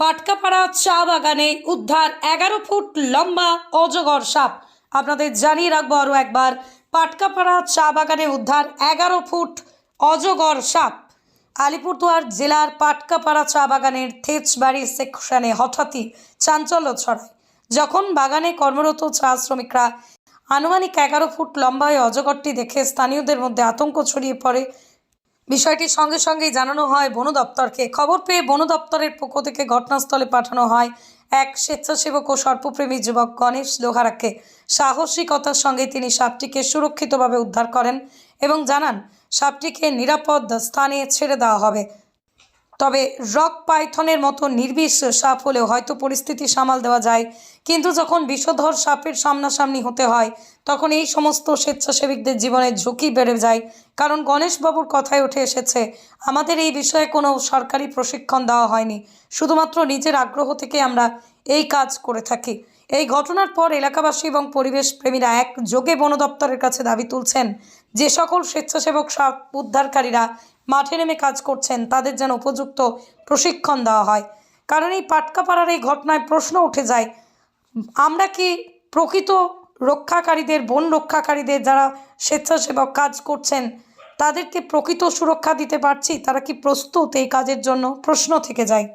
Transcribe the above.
পাটকাপাড়া চা বাগানে উদ্ধার এগারো ফুট লম্বা অজগর সাপ। আপনাদের জানিয়ে রাখব আরও একবার, পাটকাপাড়া চা বাগানে উদ্ধার এগারো ফুট অজগর সাপ। আলিপুরদুয়ার জেলার পাটকাপাড়া চা বাগানের থেচবাড়ি সেকশনে হঠাৎই চাঞ্চল্য ছড়ায়। যখন বাগানে কর্মরত চা শ্রমিকরা আনুমানিক এগারো ফুট লম্বা এই অজগরটি দেখে স্থানীয়দের মধ্যে আতঙ্ক ছড়িয়ে পড়ে বিষয়টির সঙ্গে সঙ্গেই জানানো হয়, বন দপ্তরকে খবর পেয়ে বন দপ্তরের পক্ষ থেকে ঘটনাস্থলে পাঠানো হয়। এক স্বেচ্ছাসেবক ও সর্পপ্রেমী যুবক গণেশ লোহারাকে সাহসিকতার সঙ্গে তিনি সাপটিকে সুরক্ষিতভাবে উদ্ধার করেন এবং জানান, সাপটিকে নিরাপদ স্থানে ছেড়ে দেওয়া হবে। তবে রক পাইথনের মতো নির্বিষ সাপ হলেও হয়তো পরিস্থিতি সামাল দেওয়া যায়। কিন্তু যখন বিষধর সাপের সামনাসামনি হতে হয়, তখন এই সমস্ত স্বেচ্ছাসেবকদের জীবনের ঝুঁকি বেড়ে যায়। কারণ গণেশবাবুর কথায় উঠে এসেছে, আমাদের এই বিষয়ে কোনো সরকারি প্রশিক্ষণ দেওয়া হয়নি। শুধুমাত্র নিজের আগ্রহ থেকে আমরা এই কাজ করে থাকি। এই ঘটনার পর এলাকাবাসী এবং পরিবেশ প্রেমীরা এক যোগে বন দপ্তরের কাছে দাবি তুলছেন যে সকল স্বেচ্ছাসেবক উদ্ধারকারীরা মাঠে নেমে কাজ করছেন, তাদের যেন উপযুক্ত প্রশিক্ষণ দেওয়া হয়। কারণ এই পাটকাপাড়ার এই ঘটনায় প্রশ্ন উঠে যায়, আমরা কি প্রকৃত রক্ষাকারীদের, বন রক্ষাকারীদের যারা স্বেচ্ছাসেবক কাজ করছেন, তাদেরকে প্রকৃত সুরক্ষা দিতে পারছি? তারা কি প্রস্তুত এই কাজের জন্য? প্রশ্ন থেকে যায়।